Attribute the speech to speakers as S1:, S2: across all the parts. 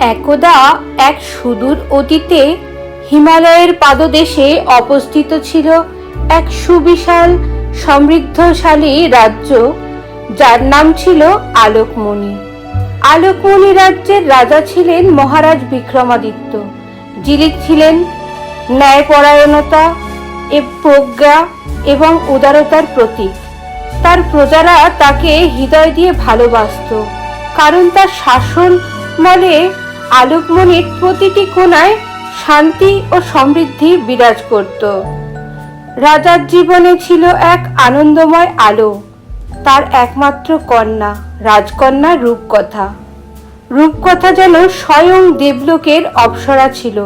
S1: একদা এক সুদূর অতীতে হিমালয়ের পাদদেশে অবস্থিত ছিল এক সুবিশাল সমৃদ্ধশালী রাজ্য, যার নাম ছিল আলোকমণি। আলোকমণি রাজ্যের রাজা ছিলেন মহারাজ বিক্রমাদিত্য। যিনি ছিলেন ন্যায়পরায়ণতা, এ প্রজ্ঞা এবং উদারতার প্রতীক। তার প্রজারা তাকে হৃদয় দিয়ে ভালোবাসত, কারণ তার শাসন বলে আলোকমণির প্রতিটি কোণায় শান্তি ও সমৃদ্ধি বিরাজ করত। রাজার জীবনে ছিল এক আনন্দময় আলো, তার একমাত্র কন্যা, রাজকন্যা রূপকথা। রূপকথা যেন স্বয়ং দেবলোকের অপ্সরা ছিল।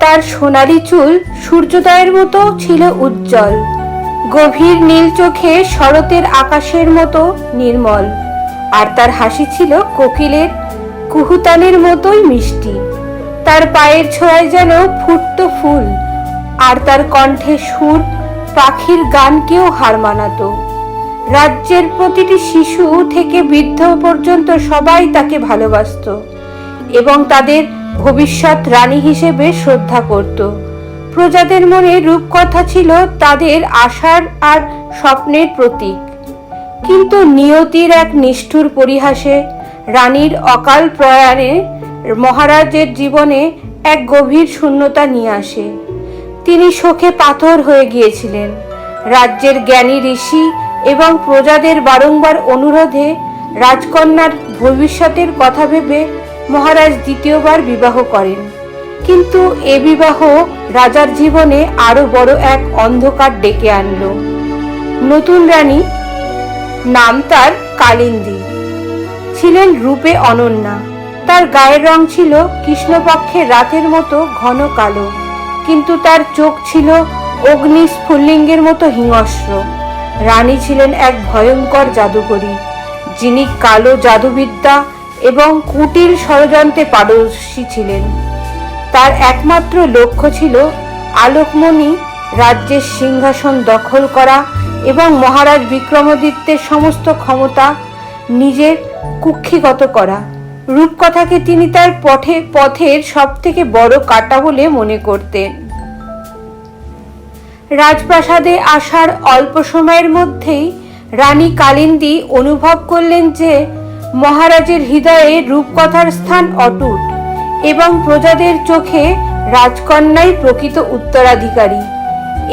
S1: তার সোনালি চুল সূর্যোদয়ের মতো ছিল উজ্জ্বল, গভীর নীল চোখে শরতের আকাশের মতো নির্মল, আর তার হাসি ছিল কোকিলের কুহুতানের মতোই মিষ্টি। তার পায়ের ছোঁয়ায় যেন ফুটতো ফুল, আর তার কণ্ঠে সুর পাখির গানকেও হার মানাতো। রাজ্যের প্রতিটি শিশু থেকে বৃদ্ধ পর্যন্ত সবাই তাকে ভালোবাসতো এবং তাদের ভবিষ্যৎ রানী হিসেবে শ্রদ্ধা করত। প্রজাদের মনে রূপকথা ছিল তাদের আশার আর স্বপ্নের প্রতীক। কিন্তু নিয়তির এক নিষ্ঠুর পরিহাসে রানীর অকাল প্রয়াণে মহারাজের জীবনে এক গভীর শূন্যতা নিয়ে আসে। তিনি শোকে পাথর হয়ে গিয়েছিলেন। রাজ্যের জ্ঞানী ঋষি এবং প্রজাদের বারংবার অনুরোধে রাজকন্যার ভবিষ্যতের কথা ভেবে মহারাজ দ্বিতীয়বার বিবাহ করেন। কিন্তু এ বিবাহ রাজার জীবনে আরও বড় এক অন্ধকার ডেকে আনলো। নতুন রানী নাম তার কালিন্দী। ছিলেন রূপে অনন্যা। তার গায়ের রং ছিল কৃষ্ণপক্ষের রাতের মতো ঘন কালো, কিন্তু তার চোখ ছিল অগ্নি স্ফুল্লিঙ্গের মতো হিংস্র। রানী ছিলেন এক ভয়ঙ্কর জাদুকরী, যিনি কালো জাদুবিদ্যা এবং কুটির ষড়যন্ত্রে পারদর্শী ছিলেন। তার একমাত্র লক্ষ্য ছিল আলোকমণি রাজ্যের সিংহাসন দখল করা এবং মহারাজ বিক্রমাদিত্যের সমস্ত ক্ষমতা নিজের কুক্ষিগত করা। রূপকথাকে তিনি তার পথে, পথের সব থেকে বড় কাটা বলে মনে করতেন। রাজপ্রাসাদে আসার অল্প সময়ের মধ্যেই রানী কালিন্দী অনুভব করলেন যে মহারাজের হৃদয়ে রূপকথার স্থান অটুট এবং প্রজাদের চোখে রাজকন্যাই প্রকৃত উত্তরাধিকারী।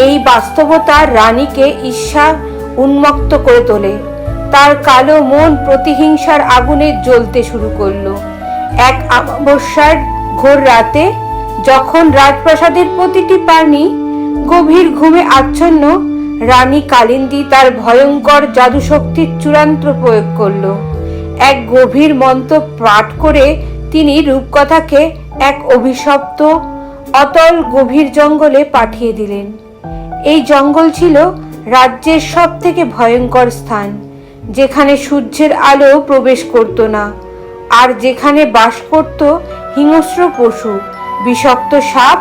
S1: এই বাস্তবতা রানীকে ঈর্ষা উন্মুক্ত করে তোলে। তার কালো মন প্রতিহিংসার আগুনে জ্বলতে শুরু করল। এক অমাবস্যার ঘোর রাতে যখন রাজপ্রাসাদের প্রতিটি প্রাণী গভীর ঘুমে আচ্ছন্ন, রানী কালিন্দী তার ভয়ঙ্কর জাদুশক্তির চূড়ান্ত প্রয়োগ করল। এক গভীর মন্ত্র পাঠ করে তিনি রূপকথাকে এক অভিশপ্ত, অতল গভীর জঙ্গলে পাঠিয়ে দিলেন। এই জঙ্গল ছিল রাজ্যের সব থেকে ভয়ঙ্কর স্থান। যেখানে সূর্যের আলো প্রবেশ করত না, আর যেখানে বাস করত হিংস্র পশু, বিষাক্ত সাপ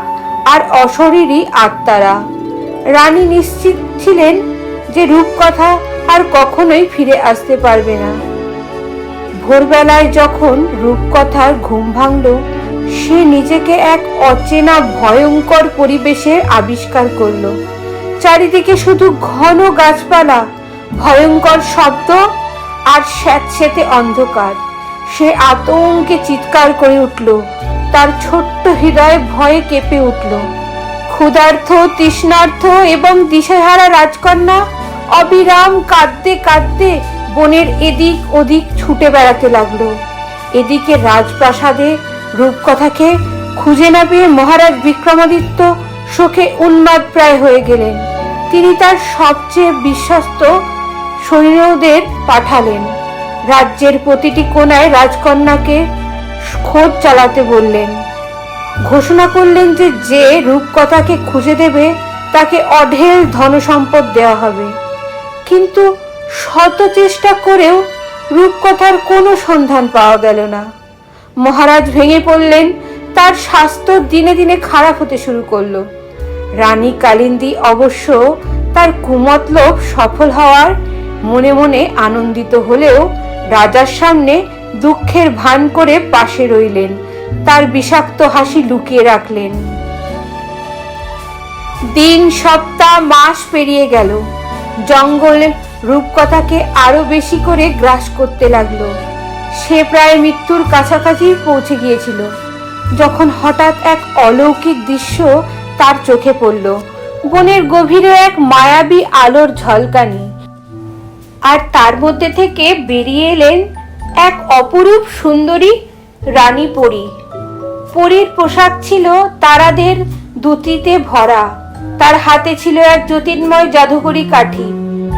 S1: আর অশরীরী আত্মারা। রানী নিশ্চিত ছিলেন যে রূপকথা আর কখনোই ফিরে আসতে পারবে না। ভোরবেলায় যখন রূপকথার ঘুম ভাঙল, সে নিজেকে এক অচেনা ভয়ঙ্কর পরিবেশে আবিষ্কার করল। চারিদিকে শুধু ঘন গাছপালা ভয়ঙ্কর শব্দ আর স্যাঁতস্যাঁতে অন্ধকার। সে আতঙ্কে চিৎকার করে উঠল। তার ছোট্ট হৃদয় ভয়ে কেঁপে উঠল। ক্ষুধার্থ তৃষ্ণার্থ এবং দিশেহারা রাজকন্যা অবিরাম কাঁদতে কাঁদতে বনের এদিক ওদিক ছুটে বেড়াতে লাগল। এদিকে রাজপ্রাসাদে রূপকথাকে খুঁজে না পেয়ে মহারাজ বিক্রমাদিত্য শোকে উন্মাদ প্রায় হয়ে গেলেন। তিনি তার সবচেয়ে বিশ্বস্ত সৈন্যদের পাঠালেন। রাজ্যের প্রতিটি কোণায় রাজকন্যাকে খোঁজ চালাতে বললেন। ঘোষণা করলেন যে যে রূপকথাকে খুঁজে দেবে, তাকে অঢেল ধনসম্পদ দেওয়া হবে। কিন্তু শত চেষ্টা করেও রূপকথার কোনো সন্ধান পাওয়া গেল না। মহারাজ ভেঙে পড়লেন, তার স্বাস্থ্য দিনে দিনে খারাপ হতে শুরু করল। রানী কালিন্দী অবশ্য তার কুমতলব সফল হওয়ার মনে মনে আনন্দিত হলেও রাজার সামনে দুঃখের ভান করে পাশে রইলেন। তার বিষাক্ত হাসি লুকিয়ে রাখলেন। দিন, সপ্তাহ, মাস পেরিয়ে গেল। জঙ্গলে রূপকথাকে আরও বেশি করে গ্রাস করতে লাগল। সে প্রায় মৃত্যুর কাছাকাছি পৌঁছে গিয়েছিল। যখন হঠাৎ এক অলৌকিক দৃশ্য তার চোখে পড়ল। বনের গভীরে এক মায়াবী আলোর ঝলকানি। আর তার মধ্যে থেকে বেরিয়ে এলেন এক অপরূপ সুন্দরী রানী পরী। পরীর পোশাক ছিল তারাদের দুতিতে ভরা। তার হাতে ছিল এক জ্যোতির্ময় জাদুকরী কাঠি।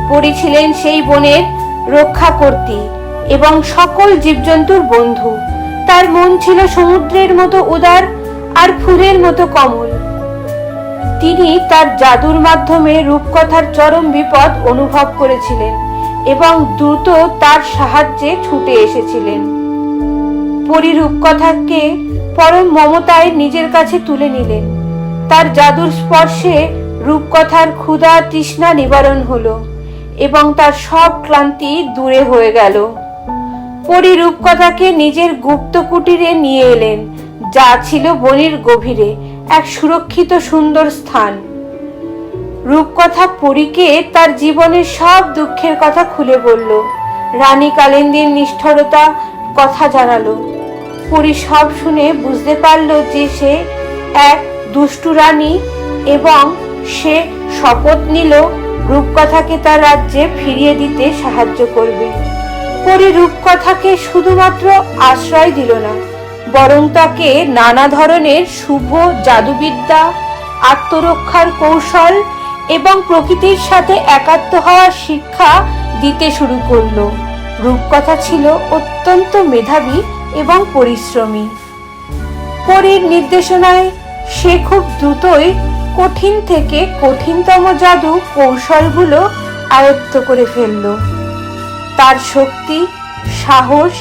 S1: পরী ছিলেন সেই বনের রক্ষা কর্তী এবং সকল জীবজন্তুর বন্ধু। তার মন ছিল সমুদ্রের মতো উদার আর ফুলের মতো কমল। তিনি তার জাদুর মাধ্যমে রূপকথার চরম বিপদ অনুভব করেছিলেন। এবং দ্রুত তার সাহায্যে ছুটে এসেছিলেন। পরি রূপকথাকে পরম মমতায় নিজের কাছে তুলে নিলেন। তার জাদুর স্পর্শে রূপকথার ক্ষুধা তৃষ্ণা নিবারণ হলো এবং তার সব ক্লান্তি দূরে হয়ে গেল। পরি রূপকথাকে নিজের গুপ্ত কুটিরে নিয়ে এলেন, যা ছিল বনির গভীরে এক সুরক্ষিত সুন্দর স্থান। রূপকথা পরীকে তার জীবনের সব দুঃখের কথা খুলে বলল। রানী কালিন্দীর নিষ্ঠুরতা কথা জানালো। পরি সব শুনে বুঝতে পারল যে সে এক দুষ্টু রানী এবং সে শপথ নিল রূপকথাকে তার রাজ্যে ফিরিয়ে দিতে সাহায্য করবে। পরি রূপকথাকে শুধুমাত্র আশ্রয় দিল না, বরং তাকে নানা ধরনের শুভ জাদুবিদ্যা, আত্মরক্ষার কৌশল এবং প্রকৃতির সাথে একাত্ম হওয়ার শিক্ষা দিতে শুরু করল। রূপকথা ছিল অত্যন্ত মেধাবী এবং পরিশ্রমী। পরীর নির্দেশনায় সে খুব দ্রুতই কঠিন থেকে কঠিনতম জাদু কৌশলগুলো আয়ত্ত করে ফেলল। তার শক্তি, সাহস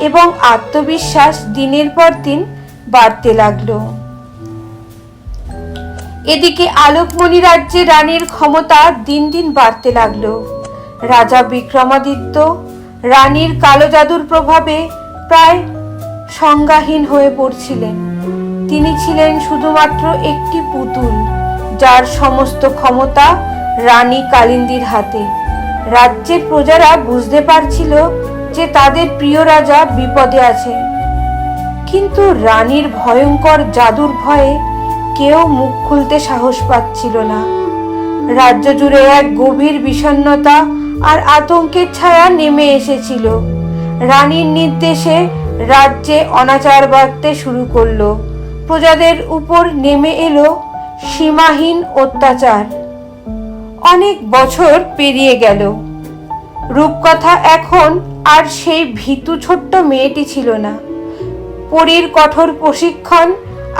S1: এবং আত্মবিশ্বাস দিনের পর দিন বাড়তে লাগল। এদিকে আলোকমণি রাজ্যে রানীর ক্ষমতা দিন দিন বাড়তে লাগল। রাজা বিক্রমাদিত্য রানীর কালো জাদুর প্রভাবে প্রায় সংজ্ঞাহীন হয়ে পড়ছিলেন। তিনি ছিলেন শুধুমাত্র একটি পুতুল, যার সমস্ত ক্ষমতা রানী কালিন্দির হাতে। রাজ্যের প্রজারা বুঝতে পারছিল যে তাদের প্রিয় রাজা বিপদে আছে। কিন্তু রানীর ভয়ঙ্কর জাদুর ভয়ে কেউ মুখ খুলতে সাহস পাচ্ছিল না। রাজ্য জুড়ে এক গভীর বিষণ্ণতা আর আতঙ্কের ছায়া নেমে এসেছিল। রানীর নির্দেশে রাজ্যে অনাচার বাড়তে শুরু করল। প্রজাদের উপর নেমে এলো সীমাহীন অত্যাচার। অনেক বছর পেরিয়ে গেল। রূপকথা এখন আর সেই ভীতু ছোট্ট মেয়েটি ছিল না। পরীর কঠোর প্রশিক্ষণ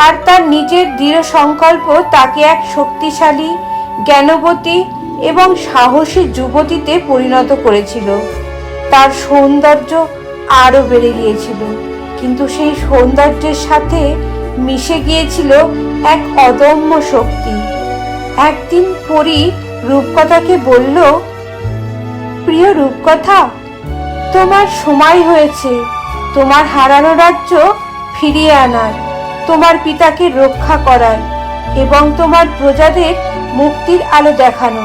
S1: আর তার নিজের দৃঢ় সংকল্প তাকে এক শক্তিশালী, জ্ঞানবতী এবং সাহসী যুবতীতে পরিণত করেছিল। তার সৌন্দর্য আরও বেড়ে গিয়েছিল, কিন্তু সেই সৌন্দর্যের সাথে মিশে গিয়েছিল এক অদম্য শক্তি। একদিন পরী রূপকথাকে বলল, প্রিয় রূপকথা, তোমার সময় হয়েছে। তোমার হারানো রাজ্য ফিরিয়ে আনার। তোমার পিতাকে রক্ষা করার এবং তোমার প্রজাদের মুক্তির আলো দেখানো।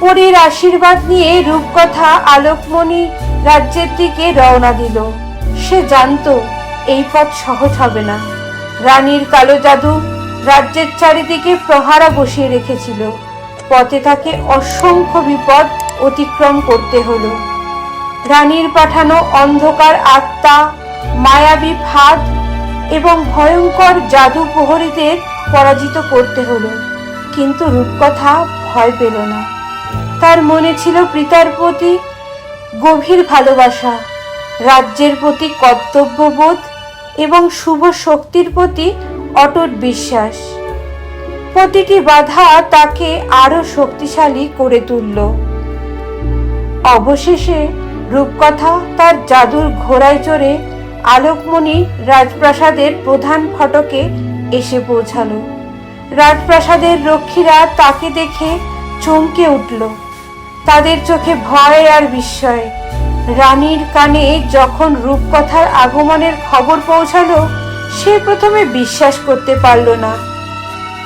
S1: পরীর আশীর্বাদ নিয়ে রূপকথা আলোকমণি রাজ্যের দিকে রওনা দিল। সে জানতো এই পথ সহজ হবে না। রানীর কালো জাদু রাজ্যের চারিদিকে প্রহারা বসিয়ে রেখেছিল। পথে তাকে অসংখ্য বিপদ অতিক্রম করতে হলো। রানীর পাঠানো অন্ধকার আত্মা, মায়াবী ফাঁদ এবং ভয়ঙ্কর জাদু প্রহরীদের পরাজিত করতে হলো। কিন্তু রূপকথা ভয় পেল না। তার মনে ছিল পিতার প্রতি গভীর ভালোবাসা, রাজ্যের প্রতি কর্তব্যবোধ এবং শুভ শক্তির প্রতি অটুট বিশ্বাস। প্রতিটি বাধা তাকে আরও শক্তিশালী করে তুলল। অবশেষে রূপকথা তার জাদুর ঘোড়ায় চড়ে আলোকমণি রাজপ্রাসাদের প্রধান ফটকে এসে পৌঁছালো। রাজপ্রাসাদের রক্ষীরা তাকে দেখে চমকে উঠল। তাদের চোখে ভয় আর বিস্ময়। রানীর কানে যখন রূপকথার আগমনের খবর পৌঁছালো, সে প্রথমে বিশ্বাস করতে পারল না।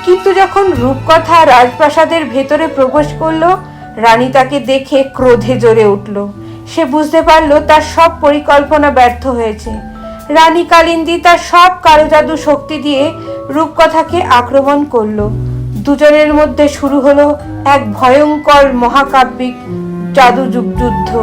S1: কিন্তু যখন রূপকথা রাজপ্রাসাদের ভেতরে প্রবেশ করল, রানী তাকে দেখে ক্রোধে জ্বরে উঠল। সে বুঝতে পারল তার সব পরিকল্পনা ব্যর্থ হয়েছে। রানী কালিন্দী তার সব কালো জাদু শক্তি দিয়ে রূপকথাকে আক্রমণ করল। দুজনের মধ্যে শুরু হলো এক ভয়ঙ্কর মহাকাব্যিক জাদু যুগ- যুদ্ধ।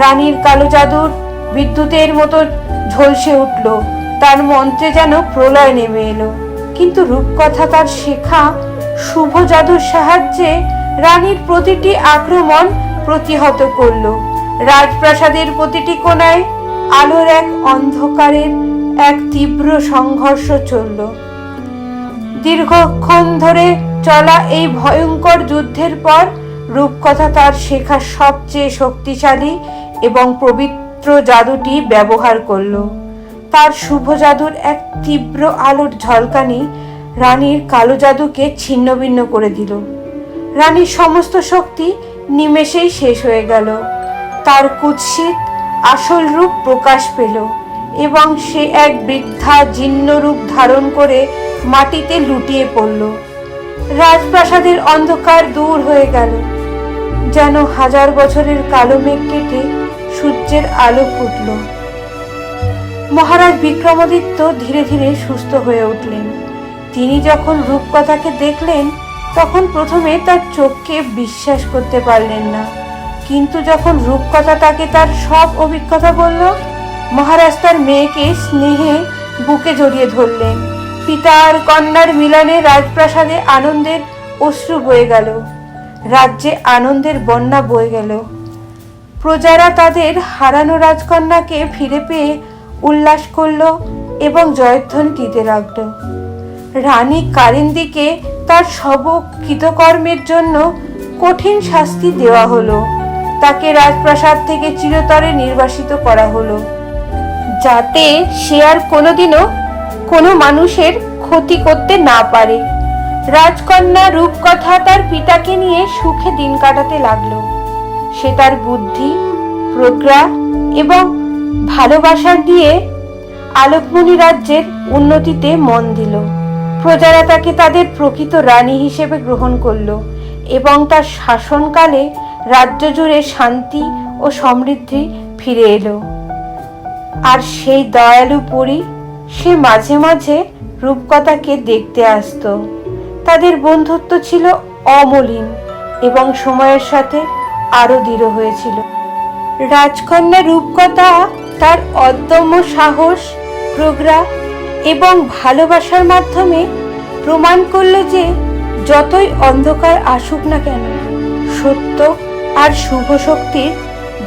S1: রানীর কালো জাদুর বিদ্যুতের মতো ঝলসে উঠল, তার মন্ত্রে যেন প্রলয় নেমে এলো। কিন্তু রূপকথা তার শেখা শুভ জাদুর সাহায্যে রানীর প্রতিটি আক্রমণ প্রতিহত করল। রাজপ্রাসাদের প্রতিটি কোণায় আলোর এক অন্ধকারের এক তীব্র সংঘর্ষ চলল। দীর্ঘক্ষণ ধরে চলা এই ভয়ঙ্কর যুদ্ধের পর রূপকথা তার শেখা সবচেয়ে শক্তিশালী এবং পবিত্র জাদুটি ব্যবহার করল। তার শুভ জাদুর এক তীব্র আলোর ঝলকানি রানীর কালো জাদুকে ছিন্নভিন্ন করে দিল। রানীর সমস্ত শক্তি নিমেষেই শেষ হয়ে গেল। তার কুৎসিত আসল রূপ প্রকাশ পেল এবং সে এক বৃদ্ধা জীর্ণ রূপ ধারণ করে মাটিতে লুটিয়ে পড়ল। রাজপ্রাসাদের অন্ধকার দূর হয়ে গেল, যেন হাজার বছরের কালো মেঘ কেটে সূর্যের আলো ফুটল। মহারাজ বিক্রমাদিত্য ধীরে ধীরে সুস্থ হয়ে উঠলেন। তিনি যখন রূপকথাকে দেখলেন, তখন প্রথমে তার চোখকে বিশ্বাস করতে পারলেন না। কিন্তু যখন রূপকথা তাকে তার সব অভিজ্ঞতা বলল, মহারাজ তার মেয়েকে স্নেহে বুকে জড়িয়ে ধরলেন। পিতা আর কন্যার মিলনে রাজপ্রাসাদে আনন্দের অশ্রু বয়ে গেল। রাজ্যে আনন্দের বন্যা বয়ে গেল। প্রজারা তাদের হারানো রাজকন্যাকে ফিরে পেয়ে উল্লাস করল এবং জয়ধ্বনি দিতে লাগল রানী কারিন্দিকে তার সব কৃতকর্মের জন্য কঠিন শাস্তি দেওয়া হলো। তাকে রাজপ্রাসাদ থেকে চিরতরে নির্বাসিত করা হলো। যাতে সে আর কোনোদিনও কোনো মানুষের ক্ষতি করতে না পারে। রাজকন্যা রূপকথা তার পিতাকে নিয়ে সুখে দিন কাটাতে লাগল। সে তার বুদ্ধি, প্রজ্ঞা এবং ভালোবাসা দিয়ে আলোকমণি রাজ্যের উন্নতিতে মন দিল। প্রজারা তাকে তাদের প্রকৃত রানী হিসেবে গ্রহণ করল এবং তার শাসনকালে রাজ্য জুড়ে শান্তি ও সমৃদ্ধি ফিরে এলো। আর সেই দয়ালু পরী সে মাঝে মাঝে রূপকথাকে দেখতে আসতো। তাদের বন্ধুত্ব ছিল অমলিন এবং সময়ের সাথে আরও দৃঢ় হয়েছিল। রাজকন্যা রূপকথা তার অদম্য সাহস, প্রজ্ঞা এবং ভালোবাসার মাধ্যমে প্রমাণ করল যে যতই অন্ধকার আসুক না কেন, সত্য আর শুভ শক্তির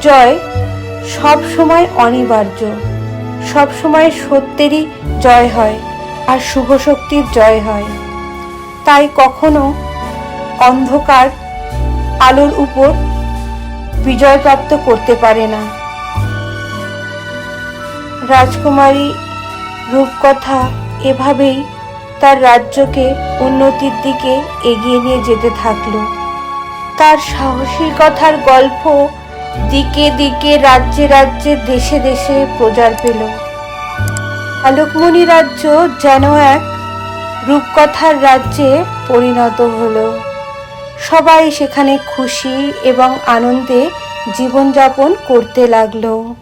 S1: জয় সব সময় অনিবার্য। সব সময় সত্যেরই জয় হয় আর শুভ শক্তির জয় হয়। তাই কখনো অন্ধকার আলোর উপর বিজয় প্রাপ্ত করতে পারে না। রাজকুমারী রূপকথা এভাবেই তার রাজ্যকে উন্নতির দিকে এগিয়ে নিয়ে যেতে থাকল। তার সাহসী কথার গল্প দিকে দিকে রাজ্যে রাজ্যে, দেশে দেশে প্রচার পেল। আলোকমণি রাজ্য যেন এক রূপকথার রাজ্যে পরিণত হল। সবাই সেখানে খুশি এবং আনন্দে জীবনযাপন করতে লাগল।